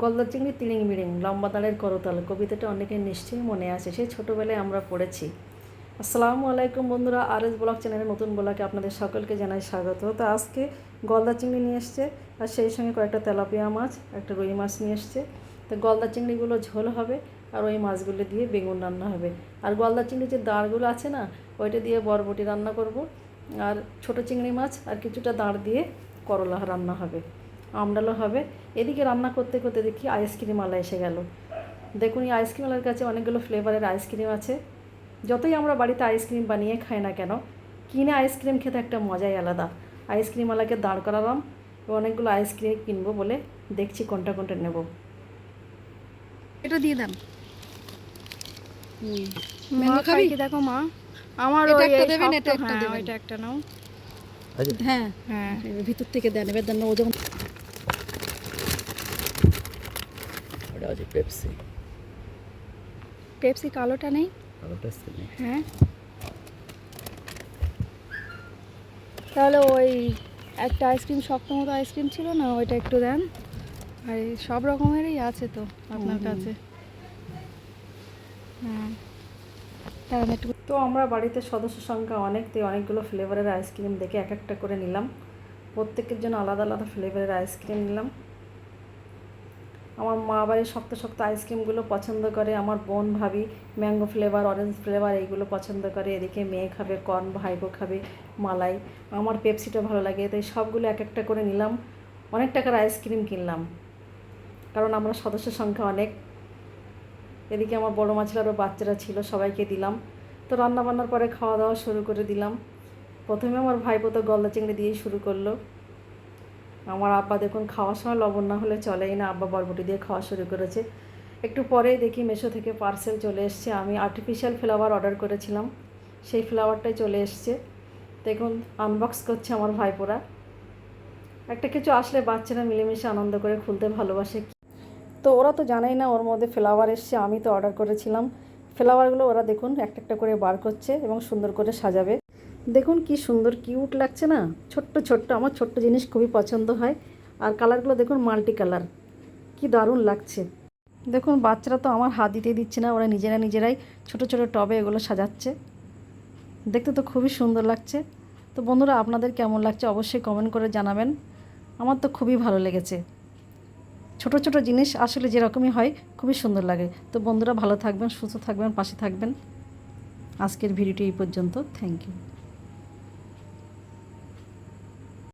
গলদা চিংড়ি, তিলিং বিড়িং লম্বা দাঁড়ের করতাল, কবিতাটা অনেকের নিশ্চয়ই মনে আছে সেই ছোটোবেলায় আমরা পড়েছি। আসসালামু আলাইকুম বন্ধুরা আর এস ব্লগ চ্যানেলের নতুন ব্লগে আপনাদের সকলকে জানাই স্বাগত। তো আজকে গলদা চিংড়ি নিয়ে এসছে, আর সেই সঙ্গে কয়েকটা তেলাপিয়া মাছ, একটা রুই মাছ নিয়ে এসছে। তো গলদা চিংড়িগুলো ঝোল হবে, আর ওই মাছগুলো দিয়ে বেগুন রান্না হবে। আর গলদা চিংড়ির যে দাঁড়গুলো আছে না, ওইটা দিয়ে বরবটি রান্না করব। আর ছোট চিংড়ি মাছ, আর কিছুটা দাঁড় দিয়ে করলা রান্না হবে। আমডালও হবে। এদিকে রান্না করতে করতে দেখি আইসক্রিম আলা এসে গেল। দেখুন এই আইসক্রিম আলার কাছে অনেকগুলো ফ্লেভারের আইসক্রিম আছে। যতই আমরা বাড়িতে আইসক্রিম বানিয়ে খাই না কেন কিনে আইসক্রিম খেতে একটা মজাই আলাদা। আইসক্রিম আলাকে দাঁড় করালাম অনেকগুলো আইসক্রিম কিনবো বলে দেখছি কোনটা কোনটা নেব। এটা দিয়ে দেন মা ম্যাঙ্গো খাবি? দেখো মা। আমার এটা একটা দেবেন, এটা একটা হ্যাঁ, দেবেন। একটা নাও। হ্যাঁ। হ্যাঁ। ভিতর থেকে দেন এবার দেন ও যখন আছে পেপসি। পেপসি কালোটা নেই? টেস্ট নেই। হ্যাঁ। তাহলে ওই একটা আইসক্রিম শক্ত মতো আইসক্রিম ছিল না ওইটা একটু দেন। আর সব রকমেরই আছে তো আপনার। কাছে। হ্যাঁ। একটু তো আমরা বাড়িতে সদস্য সংখ্যা অনেক তো অনেকগুলো ফ্লেভারের আইসক্রিম দেখে এক একটা করে নিলাম। প্রত্যেকের জন্য আলাদা আলাদা ফ্লেভারের আইসক্রিম নিলাম। আমার মা বাড়ির শক্ত শক্ত আইসক্রিমগুলো পছন্দ করে, আমার বোন ভাবি ম্যাঙ্গো ফ্লেভার অরেঞ্জ ফ্লেভার এইগুলো পছন্দ করে, এদিকে মেয়ে খাবে কর্ন ভাইপো খাবে, মালাই। আমার পেপসিটা ভালো লাগে, তাই সবগুলো এক একটা করে নিলাম। অনেক টাকার আইসক্রিম কিনলাম। কারণ আমরা সদস্য সংখ্যা অনেক। এদিকে আমার বড়ো মাছের আরও বাচ্চারা ছিল, সবাইকে দিলাম। তো রান্না বান্নার পরে খাওয়া দাওয়া শুরু করে দিলাম। প্রথমে আমার ভাইপো তো গলদা চিংড়ি দিয়েই শুরু করল। আমার আব্বা দেখুন খাওয়ার সময় লবণ না হলে চলেই না, আব্বা বরবটি দিয়ে খাওয়া শুরু করেছে। একটু পরেই দেখি মেশো থেকে পার্সেল চলে এসছে। আমি আর্টিফিশিয়াল ফ্লাওয়ার অর্ডার করেছিলাম, সেই ফ্লাওয়ারটাই চলে এসছে। দেখুন আনবক্স করছে আমার ভাইপোরা। একটা কিছু আসলে বাচ্চারা মিলেমিশে আনন্দ করে খুলতে ভালোবাসে। তো ওরা তো জানাই না, ওর মধ্যে ফ্লাওয়ার এসছে, আমি তো অর্ডার করেছিলাম। ফ্লাওয়ারগুলো ওরা দেখুন একটা একটা করে বার করছে এবং সুন্দর করে সাজাবে। দেখুন কি সুন্দর কিউট লাগছে না? ছোট্ট ছোট্ট, আমার ছোট্ট জিনিস খুবই পছন্দ হয়। আর কালারগুলো দেখুন মাল্টি কালার কি দারুণ লাগছে। দেখুন, বাচ্চারা তো আমার হাত দিতে দিচ্ছে না, ওরা নিজেরা নিজেরাই ছোট ছোট টবে এগুলো সাজাচ্ছে। দেখতে তো খুবই সুন্দর লাগছে। তো বন্ধুরা, আপনাদের কেমন লাগছে অবশ্যই কমেন্ট করে জানাবেন। আমার তো খুবই ভালো লেগেছে। ছোট ছোট জিনিস আসলে যেরকমই হয়, খুবই সুন্দর লাগে। তো বন্ধুরা, ভালো থাকবেন, সুস্থ থাকবেন, পাশে থাকবেন। আজকের ভিডিওটি এই পর্যন্ত। Thank you